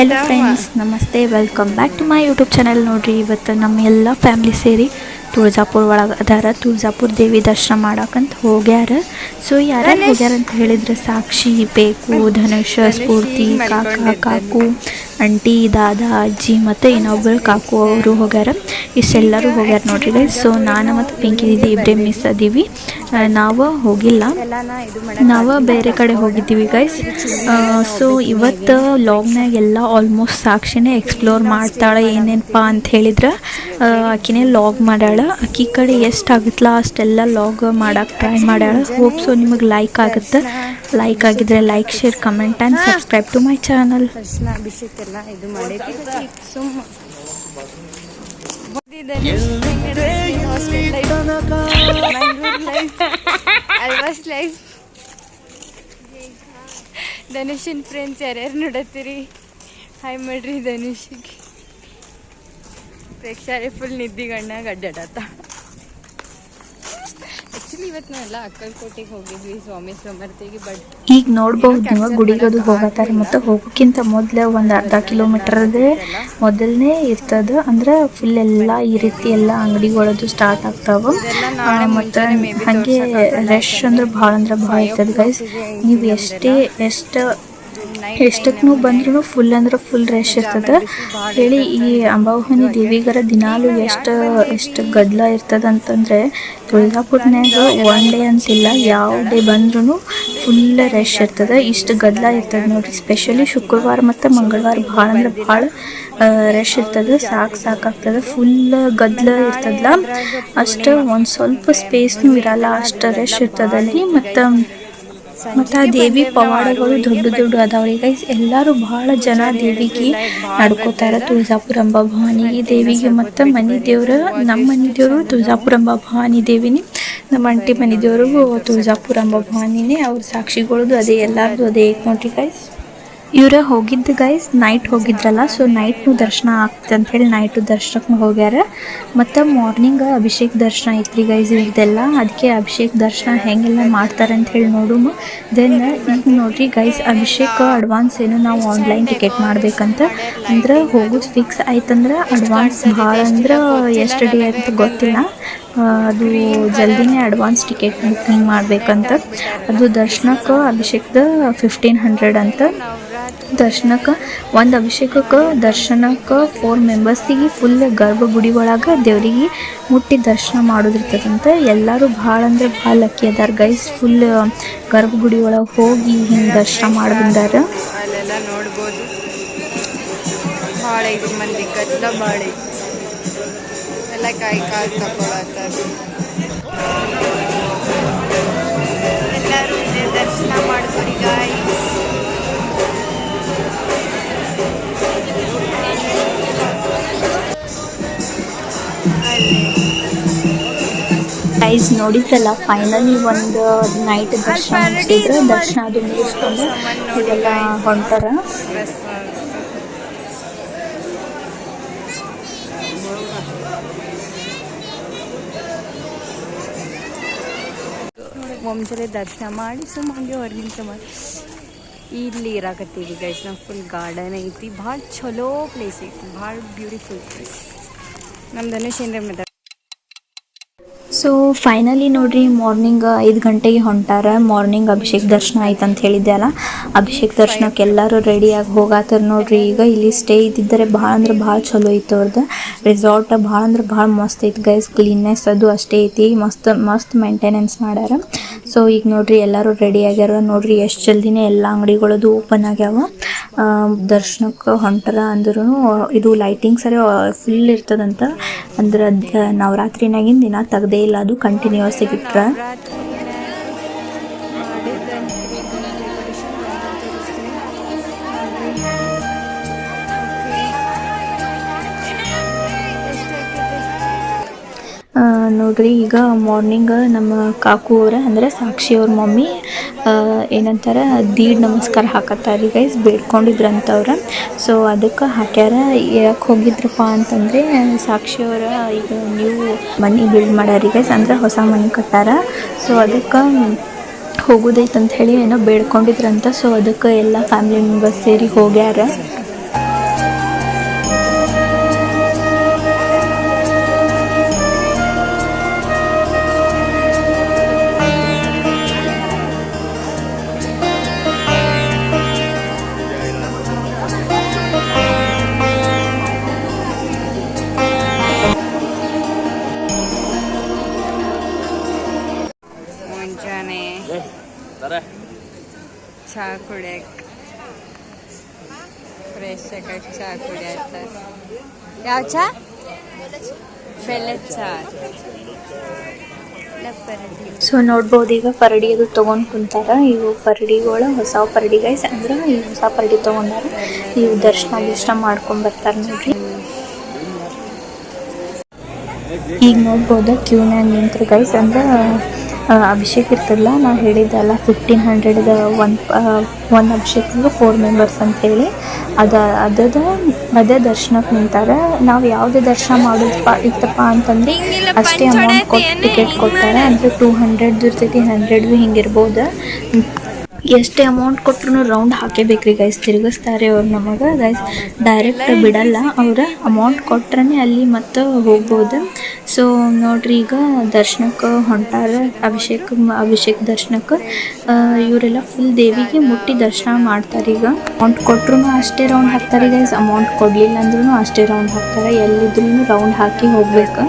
Hello friends ನಮಸ್ತೆ welcome back to my YouTube channel ನೋಡ್ರಿ ಇವತ್ತು ನಮ್ಮ ಎಲ್ಲ ಫ್ಯಾಮ್ಲಿ ಸೇರಿ ತುಳಜಾಪುರ ಒಳಗೆ ಅದಾರ. ತುಳಜಾಪುರ ದೇವಿ ದರ್ಶನ ಮಾಡಕ್ಕಂತ ಹೋಗ್ಯಾರ. ಸೊ ಯಾರ್ಯಾರು ಹೋಗ್ಯಾರ ಅಂತ ಹೇಳಿದ್ರೆ ಸಾಕ್ಷಿ ಬೇಕು ಧನುಷ್ ಸ್ಫೂರ್ತಿ ಕಾಕ ಕಾಕು ಅಂಟಿ ದಾದಾ ಅಜ್ಜಿ ಮತ್ತು ಇನ್ನೊಬ್ಬರು ಕಾಕು ಅವರು ಹೋಗ್ಯಾರ. ಇಷ್ಟೆಲ್ಲರೂ ಹೋಗ್ಯಾರ ನೋಡ್ರಿ ಸೊ ನಾನು ಮತ್ತು ಪಿಂಕಿ ದೀದಿ ಇಬ್ಬರೇ ಮಿಸ್ ಅದೀವಿ ನಾವು ಹೋಗಿಲ್ಲ. ನಾವು ಬೇರೆ ಕಡೆ ಹೋಗಿದ್ದೀವಿ ಗೈಸ್ ಸೊ ಇವತ್ತು ಲಾಗ್ನಾಗ ಎಲ್ಲ ಆಲ್ಮೋಸ್ಟ್ ಸಾಕ್ಷಿನೇ ಎಕ್ಸ್ಪ್ಲೋರ್ ಮಾಡ್ತಾಳೆ ಏನೇನಪ್ಪ ಅಂತ ಹೇಳಿದ್ರೆ ಆಕಿನೇ ಲಾಗ್ ಮಾಡ್ಯಾಳ. ಆಕಿ ಕಡೆ ಎಷ್ಟು ಆಗುತ್ತಲ್ಲ ಅಷ್ಟೆಲ್ಲ ಲಾಗ್ ಮಾಡಕ್ಕೆ ಟ್ರೈ ಮಾಡ್ಯಾಳ. ಹೋಪ್ ಸೊ ನಿಮಗೆ ಲೈಕ್ ಆಗುತ್ತೆ. ಲೈಕ್ ಆಗಿದ್ರೆ like share comment and subscribe to my channel ಇದು ಮಾಡೈತಿ ಸುಮ್ಮ ಅಲ್ವಾಸ್ ಲೈಫ್ ಧನುಷನ್ ಫ್ರೆಂಡ್ಸ್ ಯಾರ್ಯಾರು ನೋಡತ್ತೀರಿ? ಹಾಯ್ ಮಾಡ್ರಿ ಧನುಷಿಗೆ. ಪ್ರೇಕ್ಷಾರೆ ಫುಲ್ ನಿದ್ದಿಗಣ್ಣಾಗ ಅಡ್ಡಾಡತ್ತ. ಆ್ಯಕ್ಚುಲಿ ಇವತ್ತು ನಾವೆಲ್ಲ ಅಕ್ಕಲ್ಕೋಟೆಗೆ ಹೋಗಿದ್ವಿ ಸ್ವಾಮಿ ಸಮರ್ಥಿಗೆ ಬಟ್ ಈಗ ನೋಡ್ಬಹುದು ನೀವು ಗುಡಿಗದು ಹೋಗತ್ತಾರೆ ಮತ್ತು ಹೋಗೋಕ್ಕಿಂತ ಮೊದಲೇ ಒಂದು ಅರ್ಧ ಕಿಲೋಮೀಟರ್ದೇ ಮೊದಲನೇ ಇರ್ತದ. ಅಂದ್ರೆ ಫುಲ್ ಎಲ್ಲ ಈ ರೀತಿ ಎಲ್ಲ ಅಂಗಡಿಗಳದು ಸ್ಟಾರ್ಟ್ ಆಗ್ತಾವ. ಮತ್ತು ಹಾಗೆ ರಶ್ ಅಂದ್ರೆ ಭಾಳ ಅಂದ್ರೆ ಭಾಳ ಇರ್ತದೆ ಗೈಸ್ ನೀವು ಎಷ್ಟೇ ಎಷ್ಟು ಎಷ್ಟಕ್ಕೂ ಬಂದ್ರೂ ಫುಲ್ ಅಂದ್ರೆ ಫುಲ್ ರಶ್ ಇರ್ತದೆ ಹೇಳಿ ಈ ಅಂಬಾವಹನಿ ದೇವಿಗರ ದಿನಾಲು ಎಷ್ಟು ಎಷ್ಟು ಗದ್ದಲ ಇರ್ತದ ಅಂತಂದ್ರೆ ತುಳಜಾಪುರ್ನಾಗ ಒನ್ ಡೇ ಅಂತಿಲ್ಲ ಯಾವ ಡೇ ಬಂದ್ರೂ ಫುಲ್ ರಶ್ ಇರ್ತದೆ ಇಷ್ಟು ಗದ್ದಲ ಇರ್ತದೆ ನೋಡ್ರಿ ಸ್ಪೆಷಲಿ ಶುಕ್ರವಾರ ಮತ್ತು ಮಂಗಳವಾರ ಭಾಳ ಅಂದ್ರೆ ಭಾಳ ರಶ್ ಇರ್ತದೆ ಸಾಕು ಸಾಕಾಗ್ತದೆ ಫುಲ್ ಗದ್ದಲ ಇರ್ತದಲ್ಲ ಅಷ್ಟು ಒಂದು ಸ್ವಲ್ಪ ಸ್ಪೇಸ್ನೂ ಇರಲ್ಲ ಅಷ್ಟು ರಶ್ ಇರ್ತದಲ್ಲಿ ಮತ್ತು ಮತ್ತು ದೇವಿ ಪವಾಡಗಳು ದೊಡ್ಡ ದೊಡ್ಡ ಅದಾವ್ರಿ ಗೈಸ್ ಎಲ್ಲರೂ ಬಹಳ ಜನ ದೇವಿಗೆ ನಡ್ಕೋತಾರ ತುಳಜಾಪುರ ಅಂಬ ಭವಾನಿ ದೇವಿಗೆ. ಮತ್ತ ಮನಿ ದೇವ್ರ, ನಮ್ಮ ಮನಿ ದೇವರು ತುಳಜಾಪುರ ಅಂಬ ಭವಾನಿ ದೇವಿನಿ. ನಮ್ಮ ಅಂಟಿ ಮನಿ ದೇವರು ತುಳಜಾಪುರ ಭವಾನಿನೇ ಅವ್ರ ಸಾಕ್ಷಿಗಳದು ಅದೇ, ಎಲ್ಲಾರ್ದು ಅದೇ. ನೋಡ್ರಿ ಗೈಸ್ ಇವ್ರ ಹೋಗಿದ್ದು ಗೈಸ್ ನೈಟ್ ಹೋಗಿದ್ರಲ್ಲ ಸೊ ನೈಟ್ನು ದರ್ಶನ ಆಗ್ತದೆ ಅಂತ ಹೇಳಿ ನೈಟು ದರ್ಶನಕ್ಕೆ ಹೋಗ್ಯಾರ. ಮತ್ತು ಮಾರ್ನಿಂಗ್ ಅಭಿಷೇಕ್ ದರ್ಶನ ಐತ್ರಿ ಗೈಸ್ ಇವ್ರದ್ದೆಲ್ಲ ಅದಕ್ಕೆ ಅಭಿಷೇಕ್ ದರ್ಶನ ಹೆಂಗೆಲ್ಲ ಮಾಡ್ತಾರೆ ಅಂತ ಹೇಳಿ ನೋಡುನು ದೆನ್ ಈಗ ನೋಡ್ರಿ ಗೈಸ್ ಅಭಿಷೇಕ್ ಅಡ್ವಾನ್ಸ್ ಏನು ನಾವು ಆನ್ಲೈನ್ ಟಿಕೆಟ್ ಮಾಡ್ಬೇಕಂತ, ಅಂದ್ರೆ ಹೋಗೋದು ಫಿಕ್ಸ್ ಆಯ್ತಂದ್ರೆ ಅಡ್ವಾನ್ಸ್ ಭಾಳ ಅಂದ್ರೆ ಎಷ್ಟು ಡೇ ಅಂತ ಗೊತ್ತಿಲ್ಲ. ಅದು ಜಲ್ದಿನೇ ಅಡ್ವಾನ್ಸ್ ಟಿಕೆಟ್ ಬುಕ್ಕಿಂಗ್ ಮಾಡಬೇಕಂತ. ಅದು ದರ್ಶನಕ್ಕೆ ಅಭಿಷೇಕ್ದ ಫಿಫ್ಟೀನ್ ಹಂಡ್ರೆಡ್ ಅಂತ. ದರ್ಶನಕ್ಕೆ ಒಂದು ಅಭಿಷೇಕಕ್ಕೆ ದರ್ಶನಕ್ಕೆ ಫೋರ್ ಮೆಂಬರ್ಸಿಗೆ ಫುಲ್ ಗರ್ಭಗುಡಿ ಒಳಗೆ ದೇವರಿಗೆ ಮುಟ್ಟಿ ದರ್ಶನ ಮಾಡೋದಿರ್ತದಂತೆ. ಎಲ್ಲರೂ ಭಾಳ ಅಂದ್ರೆ ಭಾಳ ಲಕ್ಕಿ ಅದಾರ ಗೈಸ್ ಫುಲ್ ಗರ್ಭಗುಡಿ ಒಳಗೆ ಹೋಗಿ ಹಿಂಗೆ ದರ್ಶನ ಮಾಡಿ ಬಂದಾರ. ದರ್ಶನ ಮಾಡ್ಕೊರಿ ಗಾಯಿ ಗೈಸ್ ನೋಡಿದ್ರಲ್ಲ ಫೈನಲಿ ಒಂದು ನೈಟ್ ದರ್ಶನ ಮುಗಿಸಿದ್ರೆ ದರ್ಶನ ಅದು ಮುಗಿಸ್ಕೊಂಡು ಇದೆಲ್ಲ ಹೊಂಟಾರ. ಒಂದ್ಸಲ ದರ್ಶನ ಮಾಡಿ ಸುಮ್ಮ ಹಂಗೆ ಹೊರಗಿಂತ ಮಾಡಿ ಇಲ್ಲಿ ಇರಾಕತ್ತೀವಿ ಗೈಸ್ ನಾವು ಫುಲ್ ಗಾರ್ಡನ್ ಐತಿ. ಭಾಳ ಚಲೋ ಪ್ಲೇಸ್ ಐತಿ, ಭಾಳ ಬ್ಯೂಟಿಫುಲ್ ಪ್ಲೇಸ್ ನಮ್ಮ ಧನುಷ್ ಮತ್ತೆ ಸೊ ಫೈನಲಿ ನೋಡ್ರಿ ಮಾರ್ನಿಂಗ್ ಐದು ಗಂಟೆಗೆ ಹೊಂಟಾರ. ಮಾರ್ನಿಂಗ್ ಅಭಿಷೇಕ್ ದರ್ಶನ ಆಯ್ತು ಅಂತ ಹೇಳಿದ್ದೆ ಅಲ್ಲ. ಅಭಿಷೇಕ್ ದರ್ಶನಕ್ಕೆ ಎಲ್ಲರೂ ರೆಡಿಯಾಗಿ ಹೋಗಾತಾರ ನೋಡ್ರಿ. ಈಗ ಇಲ್ಲಿ ಸ್ಟೇ ಇದ್ದಿದ್ದರೆ ಭಾಳ ಅಂದ್ರೆ ಭಾಳ ಚಲೋ ಇತ್ತು ಅವ್ರದ್ದು ರೆಸಾರ್ಟ್ ಭಾಳ ಅಂದ್ರೆ ಭಾಳ ಮಸ್ತ್ ಐತಿ ಗೈಸ್ ಕ್ಲೀನ್ನೆಸ್ ಅದು ಅಷ್ಟೇ ಐತಿ. ಮಸ್ತ್ ಮಸ್ತ್ ಮೇಂಟೆನೆನ್ಸ್ ಮಾಡ್ಯಾರ. ಸೊ ಈಗ ನೋಡ್ರಿ ಎಲ್ಲರೂ ರೆಡಿ ಆಗ್ಯಾರ. ನೋಡ್ರಿ ಎಷ್ಟು ಜಲ್ದಿನೇ ಎಲ್ಲ ಅಂಗಡಿಗಳದು ಓಪನ್ ಆಗ್ಯಾವ. ದರ್ಶನಕ್ಕೆ ಹೊಂಟಾರ ಅಂದ್ರೂ ಇದು ಲೈಟಿಂಗ್ಸ್ ಅರೆ ಫುಲ್ ಇರ್ತದಂತ. ಅಂದ್ರೆ ಅದ್ ನವರಾತ್ರಿನಾಗಿನ ದಿನ ತೆಗ್ದೇ ಇಲ್ಲ ಅದು ಕಂಟಿನ್ಯೂಸ್ ಇಟ್ರ ನೋಡ್ರಿ, ಈಗ ಮಾರ್ನಿಂಗ್ ನಮ್ಮ ಕಾಕು ಅವ್ರ, ಅಂದ್ರೆ ಸಾಕ್ಷಿ ಅವ್ರ ಮಮ್ಮಿ ಏನಂತಾರ, ದೀಡ್ ನಮಸ್ಕಾರ ಹಾಕತ್ತಾರ ಗೈಸ್ ಬೇಡ್ಕೊಂಡಿದ್ರಂತ ಅವ್ರ ಸೊ ಅದಕ್ಕೆ ಹಾಕ್ಯಾರ, ಯಾಕೆ ಹೋಗಿದ್ರಪ್ಪ ಅಂತಂದ್ರೆ, ಸಾಕ್ಷಿ ಅವರ, ಈಗ ನೀವು ಮನಿ ಬಿಲ್ಡ್ ಮಾಡ್ಯಾರ ಗೈಸ್ ಅಂದ್ರೆ ಹೊಸ ಮನೆ ಕಟ್ಟಾರ. ಸೊ ಅದಕ್ಕೆ ಹೋಗೋದೈತೆ ಅಂತ ಹೇಳಿ ಏನೋ ಬೇಡ್ಕೊಂಡಿದ್ರಂತ. ಸೊ ಅದಕ್ಕೆ ಎಲ್ಲ ಫ್ಯಾಮಿಲಿ ಮೆಂಬರ್ಸ್ ಸೇರಿ ಹೋಗ್ಯಾರ. ಆಗಕ್ಕೆ ಚಹಾ ಕುಡಿಯತ್ತ ಯಾವ ಚಹಾ ಸೊ ನೋಡ್ಬೋದು, ಈಗ ಪರಡಿ ಅದು ತೊಗೊಂಡು ಕುಂತಾರ. ಇವು ಪರಡಿಗಳು, ಹೊಸ ಪರಡಿ ಗೈಸ್ ಅಂದ್ರೆ ಈ ಹೊಸ ಪರಡಿ ತೊಗೊಂಡಾರ. ಇವು ದರ್ಶನ ಗಿರ್ಶನ ಮಾಡ್ಕೊಂಡ್ ಬರ್ತಾರ ನೋಡ್ರಿ. ಈಗ ನೋಡ್ಬೋದು ಕ್ಯೂನಾಗ ನಿಂತ್ರು ಗೈಸ್ ಅಂದ್ರೆ ಅಭಿಷೇಕ್ ಇರ್ತದಲ್ಲ ನಾವು ಹೇಳಿದ್ದಲ್ಲ ಫಿಫ್ಟೀನ್ ಹಂಡ್ರೆಡ್ದ ಒನ್ ಒಂದು ಅಭಿಷೇಕಿಗೆ ಫೋರ್ ಮೆಂಬರ್ಸ್ ಅಂತ ಹೇಳಿ. ಅದ ಅದದ ಅದೇ ದರ್ಶನಕ್ಕೆ ನಿಂತಾರೆ. ನಾವು ಯಾವುದೇ ದರ್ಶನ ಮಾಡೋದಪ್ಪ ಇತ್ತಪ್ಪ ಅಂತಂದ್ರೆ ಅಷ್ಟೇ ಅಮೌಂಟ್ ಕೊಟ್ಟು ಟಿಕೆಟ್ ಕೊಡ್ತಾರೆ. ಅಂದರೆ ಟೂ ಹಂಡ್ರೆಡ್ದು ಇರ್ತೈತಿ ಹಂಡ್ರೆಡ್ ಹಿಂಗಿರ್ಬೋದು. ಎಷ್ಟೇ ಅಮೌಂಟ್ ಕೊಟ್ರು ರೌಂಡ್ ಹಾಕೇಬೇಕ್ರಿ ಗೈಸ್ ತಿರುಗಿಸ್ತಾರೆ ಅವ್ರು ನಮಗೆ. ಗೈಸ್ ಡೈರೆಕ್ಟ್ ಬಿಡಲ್ಲ. ಅವ್ರ ಅಮೌಂಟ್ ಕೊಟ್ರೆ ಅಲ್ಲಿ ಮತ್ತೆ ಹೋಗ್ಬೋದು. ಸೊ ನೋಡ್ರಿ ಈಗ ದರ್ಶನಕ್ಕೆ ಹೊಂಟಾರ. ಅಭಿಷೇಕ್ ಅಭಿಷೇಕ್ ದರ್ಶನಕ್ಕೆ. ಇವರೆಲ್ಲ ಫುಲ್ ದೇವಿಗೆ ಮುಟ್ಟಿ ದರ್ಶನ ಮಾಡ್ತಾರೆ ಈಗ. ಅಮೌಂಟ್ ಕೊಟ್ರು ಅಷ್ಟೇ ರೌಂಡ್ ಹಾಕ್ತಾರೆ ಗೈಸ್ ಅಮೌಂಟ್ ಕೊಡಲಿಲ್ಲ ಅಂದ್ರೂ ಅಷ್ಟೇ ರೌಂಡ್ ಹಾಕ್ತಾರೆ. ಎಲ್ಲಿದ್ರು ರೌಂಡ್ ಹಾಕಿ ಹೋಗ್ಬೇಕು.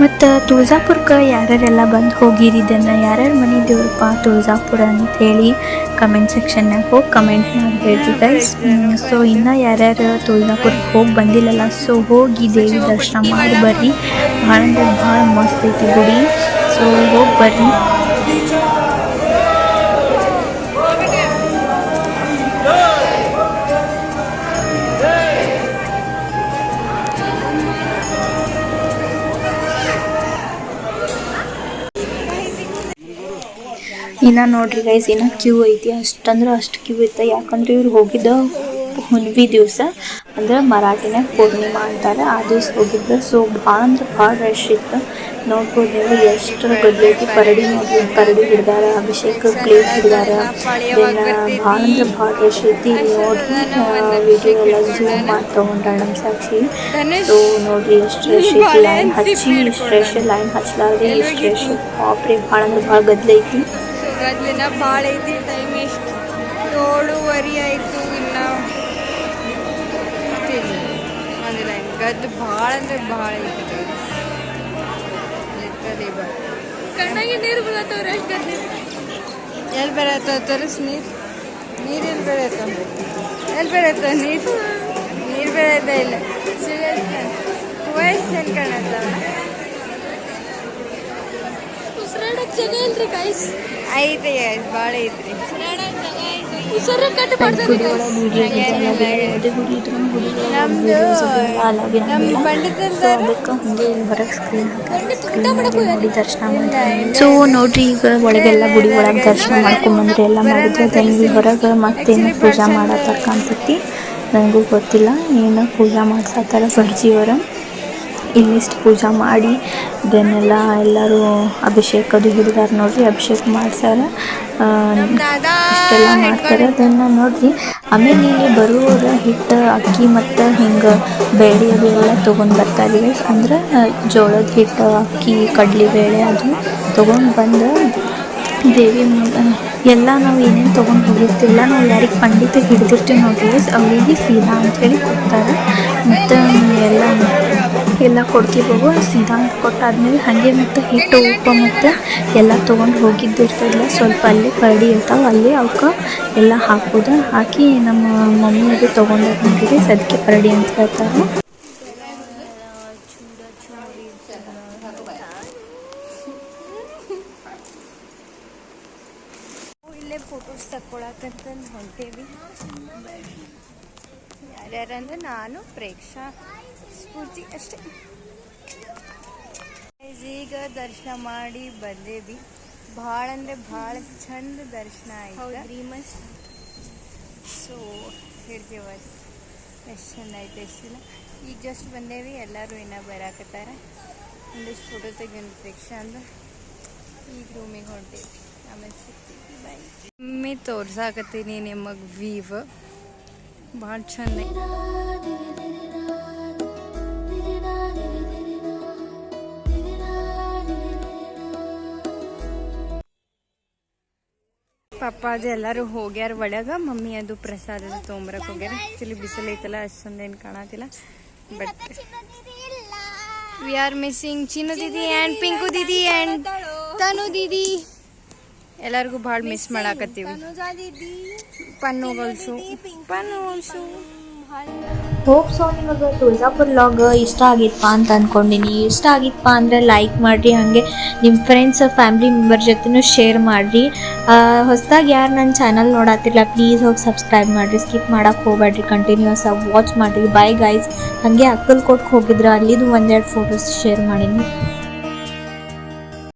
ಮತ್ತು ತುಳ್ಜಾಪುರಕ್ಕೆ ಯಾರ್ಯಾರೆಲ್ಲ ಬಂದು ಹೋಗಿರಿ ಇದನ್ನು? ಯಾರ್ಯಾರ ಮನೆ ದೇವ್ರಪ್ಪ ತುಳಜಾಪುರ ಅಂತೇಳಿ ಕಮೆಂಟ್ ಸೆಕ್ಷನ್ನಾಗ ಹೋಗಿ ಕಮೆಂಟ್ ಮಾಡಿ ಹೇಳ್ರಿ ಗೈಸ್ ಸೊ ಇನ್ನೂ ಯಾರ್ಯಾರು ತುಳ್ಜಾಪುರಕ್ಕೆ ಹೋಗಿ ಬಂದಿಲ್ಲಲ್ಲ ಸೊ ಹೋಗಿ ದೇವಿ ದರ್ಶನ ಮಾಡಿ ಬರ್ರಿ. ಭಾಳ ಅಂದ್ರೆ ಭಾಳ ಮಸ್ತ್ ಐತಿ ಗುಡಿ. ಸೊ ಹೋಗಿ ಬರ್ರಿ. ಇನ್ನು ನೋಡ್ರಿ ಗೈಸ್ ಇನ್ನ ಕ್ಯೂ ಐತಿ, ಅಷ್ಟಂದ್ರ ಅಷ್ಟು ಕ್ಯೂ ಐತೆ ಯಾಕಂದ್ರೆ ಇವ್ರು ಹೋಗಿದ್ದ ಹುಣ್ವಿ ದಿವಸ, ಅಂದ್ರೆ ಮರಾಠಿನಾಗ ಪೂರ್ಣಿಮಾ ಅಂತಾರೆ. ಆ ದಿವಸ ಹೋಗಿದ್ರು ಸೊ ಭಾಳ ಅಂದ್ರೆ ಭಾಳ ರಶ್ ಇತ್ತು. ನೋಡ್ಬೋದು ನೀವು ಎಷ್ಟು ಗದ್ಲೈತಿ ಪರಡಿ ನೋಡ್ರಿ, ಪರಡಿ ಹಿಡ್ದಾರ, ಅಭಿಷೇಕ ಪ್ಲೇಟ್ ಹಿಡ್ದಾರ. ಭಾಳ ಅಂದ್ರೆ ಭಾಳ ರಶ್ ಐತಿ. ನೋಡ್ರಿ ವಿಡಿಯೋ ಎಲ್ಲ ಝೂಮ್ ಮಾಡಿ ತೊಗೊಂಡಾಳ ನಮ್ಮ ಸಾಕ್ಷಿ. ಸೊ ನೋಡ್ರಿ ಎಷ್ಟು ರಶ್ ಐತಿ. ಲೈನ್ ಹಚ್ಚಿ, ಇಷ್ಟು ರಶ್ ಲೈನ್ ಹಚ್ಚಲಾರ್ದೆ ಇಷ್ಟು ರಶ್ ಆಪ್ರಿ ಭಾಳ ಅಂದ್ರೆ ಭಾಳ ಗದ್ಲೈತಿ ಸೊ ಗದ್ಲಿನ ಭಾಳ ಐತಿ ಟೈಮ್ ಎಷ್ಟು? ಏಳುವರೆ ಆಯಿತು ಇನ್ನು. ಒಂದು ಲೈನ್ ಗದ್ದು ಭಾಳ ಅಂದ್ರೆ ಭಾಳ ಐತಿ ಲಿಟ್ರಲಿ ಬರ ಕಣ್ಣಾಗೆ ನೀರು ಬರತ್ತವ್ರೆ ಎಲ್ಲಿ ಬರತ್ತ ತೋರಿಸ್ ನೀರು? ನೀರು ಎಲ್ಲಿ ಬೆಳೆಯತ್ತ ಎಲ್ಲಿ ಬರತ್ತ ನೀರು? ನೀರು ಬೆಳೆಯತ್ತ ಇಲ್ಲ. ವಯಸ್ಸು ಎಲ್ಲಿ ಜಾಗ ಇಲ್ರಿ ಗೈಸ್ ಗೈಸ್ ಭಾಳ ಐತ್ರಿ. ಉಸಿರ ನಮ್ದು ನಮ್ಮ ನೋಡಿ ದರ್ಶನ ಮಾಡಿ ಸೊ ನೋಡ್ರಿ ಈಗ ಒಳಗೆಲ್ಲ ಗುಡಿ ಒಳಗೆ ದರ್ಶನ ಮಾಡ್ಕೊಂಡ್ಬಂದ್ರೆ ಎಲ್ಲ ಮಾಡಿದ್ರೆ ತಂಗಿ ಹೊರಗೆ ಮತ್ತೇನು ಪೂಜಾ ಮಾಡತ್ತಕ್ಕ ಅಂತೈತಿ ನನಗೂ ಗೊತ್ತಿಲ್ಲ. ಏನು ಪೂಜಾ ಮಾಡ್ಸತ್ತಾರ ಬರ್ಜಿಯವರ. ಇಲ್ಲಿಷ್ಟು ಪೂಜೆ ಮಾಡಿ ದೆನ್ ಎಲ್ಲ ಎಲ್ಲರೂ ಅಭಿಷೇಕ ಅದು ಹಿಡಿದಾರ ನೋಡ್ರಿ, ಅಭಿಷೇಕ ಮಾಡ್ಸ್ಯಾರ ಇಷ್ಟೆಲ್ಲ ಮಾಡ್ತಾರೆ. ದೆನ್ ನೋಡ್ರಿ. ಆಮೇಲೆ ಇಲ್ಲಿ ಬರುವಾಗ ಹಿಟ್ಟು, ಅಕ್ಕಿ ಮತ್ತು ಹಿಂಗೆ ಬೇಳೆ ಅದು ಎಲ್ಲ ತೊಗೊಂಡು ಬರ್ತಾರೆ ಅಂದ್ರೆ ಜೋಳದ ಹಿಟ್ಟು, ಅಕ್ಕಿ ಕಡಲೆಬೇಳೆ ಅದು ತೊಗೊಂಡು ಬಂದು ದೇವಿ, ಎಲ್ಲ ನಾವು ಏನೇನು ತೊಗೊಂಡು ಹೋಗಿರ್ತಿಲ್ಲ, ನಾವು ಯಾರಿಗೆ ಪಂಡಿತ ಹಿಡಿದಿರ್ತೀವಿ ನೋಡ್ರಿ ಅವರಿಗೆ ಸೀದಾ ಹೇಳಿ ಕೊಡ್ತಾರೆ. ಮತ್ತು ಎಲ್ಲ ಎಲ್ಲ ಕೊಡ್ತೀವೋ ಸೀದಾ ಕೊಟ್ಟಾದ್ಮೇಲೆ ಹಾಗೆ ಮತ್ತು ಹಿಟ್ಟು, ಉಪ್ಪು ಮತ್ತು ಎಲ್ಲ ತೊಗೊಂಡು ಹೋಗಿದ್ದಿರ್ತದಲ್ಲ ಸ್ವಲ್ಪ ಅಲ್ಲಿ ಪರಡಿ ಇರ್ತಾವೆ, ಅಲ್ಲಿ ಅವಕ್ಕೆ ಎಲ್ಲ ಹಾಕ್ಬೋದು. ಹಾಕಿ ನಮ್ಮ ಮಮ್ಮಿಯವರು ತೊಗೊಂಡು ನೋಡಿರಿ ಸದ್ಕೆ ಪರಡಿ ಅಂತ ಹೇಳ್ತಾರೆ. ಇಲ್ಲೇ ಫೋಟೋಸ್ ತಕ್ಕೊಳಕಂತಂದು ಹೊಂಟೇವಿ. ಯಾರ್ಯಾರಂದ್ರೆ ನಾನು, ಪ್ರೇಕ್ಷಾ. ಸ್ಫೂರ್ತಿ ಅಷ್ಟೇ. ಈಗ ದರ್ಶನ ಮಾಡಿ ಬಂದೇವಿ. ಭಾಳ ಅಂದ್ರೆ ಭಾಳ ಚಂದ ದರ್ಶನ ಆಯ್ತು. ಸೊ ಹೇಳ್ತೀವ ಎಷ್ಟು ಚಂದ ಆಯ್ತು ಎಷ್ಟು ಇಲ್ಲ ಈಗ ಜಸ್ಟ್ ಬಂದೇವಿ ಎಲ್ಲರೂ ಇನ್ನೂ ಬರಾಕತ್ತಾರ. ಒಂದಿಷ್ಟು ಫೋಟೋ ತೆಗಿಯೋ ಪ್ರೇಕ್ಷಾ ಅಂದ್ರೆ ಈಗ ರೂಮಿಗೆ ಹೊಂಟೇವಿ. ಆಮೇಲೆ ಸಿಗ್ತೀವಿ. ಬಾಯ್ ಮಮ್ಮಿ ತೋರ್ಸಾಕತ್ತೀನಿ ನಿಮಗೆ ವೀವ್ ಭಾಳ ಚಂದ. ಐತಿ. ಪಪ್ಪ ಅದು ಎಲ್ಲರೂ ಹೋಗ್ಯಾರ ಒಳಗ ಮಮ್ಮಿ ಅದು ಪ್ರಸಾದ ಅದು ತೊಗೊಂಬರಕ್ಕೆ ಹೋಗ್ಯಾರ. ಆ್ಯಕ್ಚುಲಿ ಬಿಸಿಲು ಐತಲ್ಲ ಅಷ್ಟೊಂದೇನು ಕಾಣತಿಲ್ಲ. But we are missing Chinnu didi and Pinku didi and Tanu didi. ಎಲ್ಲರಿಗೂ ಭಾಳ ಮಿಸ್ ಮಾಡಾಕತ್ತೀವಿ. ಪನ್ನು ಗಲ್ಸು ಪನ್ನು ಗಲ್ಸು ಹೋಪ್ ಸೊ ನಿಮಗೆ ತುಳಜಾಪುರ ಲಾಗ್ ಇಷ್ಟ ಆಗಿತ್ತಪ್ಪ ಅಂತ ಅಂದ್ಕೊಂಡಿನಿ ಇಷ್ಟ ಆಗಿತ್ತಪ್ಪ ಅಂದರೆ ಲೈಕ್ ಮಾಡಿರಿ, ಹಾಗೆ ನಿಮ್ಮ ಫ್ರೆಂಡ್ಸ್ ಫ್ಯಾಮ್ಲಿ ಮೆಂಬರ್ ಜೊತೆನೂ ಶೇರ್ ಮಾಡಿರಿ. ಹೊಸದಾಗಿ ಯಾರು ನನ್ನ ಚಾನಲ್ ನೋಡತ್ತಿಲ್ಲ ಪ್ಲೀಸ್ ಹೋಗಿ ಸಬ್ಸ್ಕ್ರೈಬ್ ಮಾಡಿರಿ. ಸ್ಕಿಪ್ ಮಾಡೋಕೆ ಹೋಗ್ಬೇಡ್ರಿ ಕಂಟಿನ್ಯೂಸ್ ಆಗಿ ವಾಚ್ ಮಾಡಿರಿ. ಬೈ ಗೈಸ್ ಹಾಗೆ ಅಕ್ಕಲ್ಕೋಟ್ಗೆ ಹೋಗಿದ್ರೆ ಅಲ್ಲಿದು ಒಂದೆರಡು ಫೋಟೋಸ್ ಶೇರ್ ಮಾಡೀನಿ.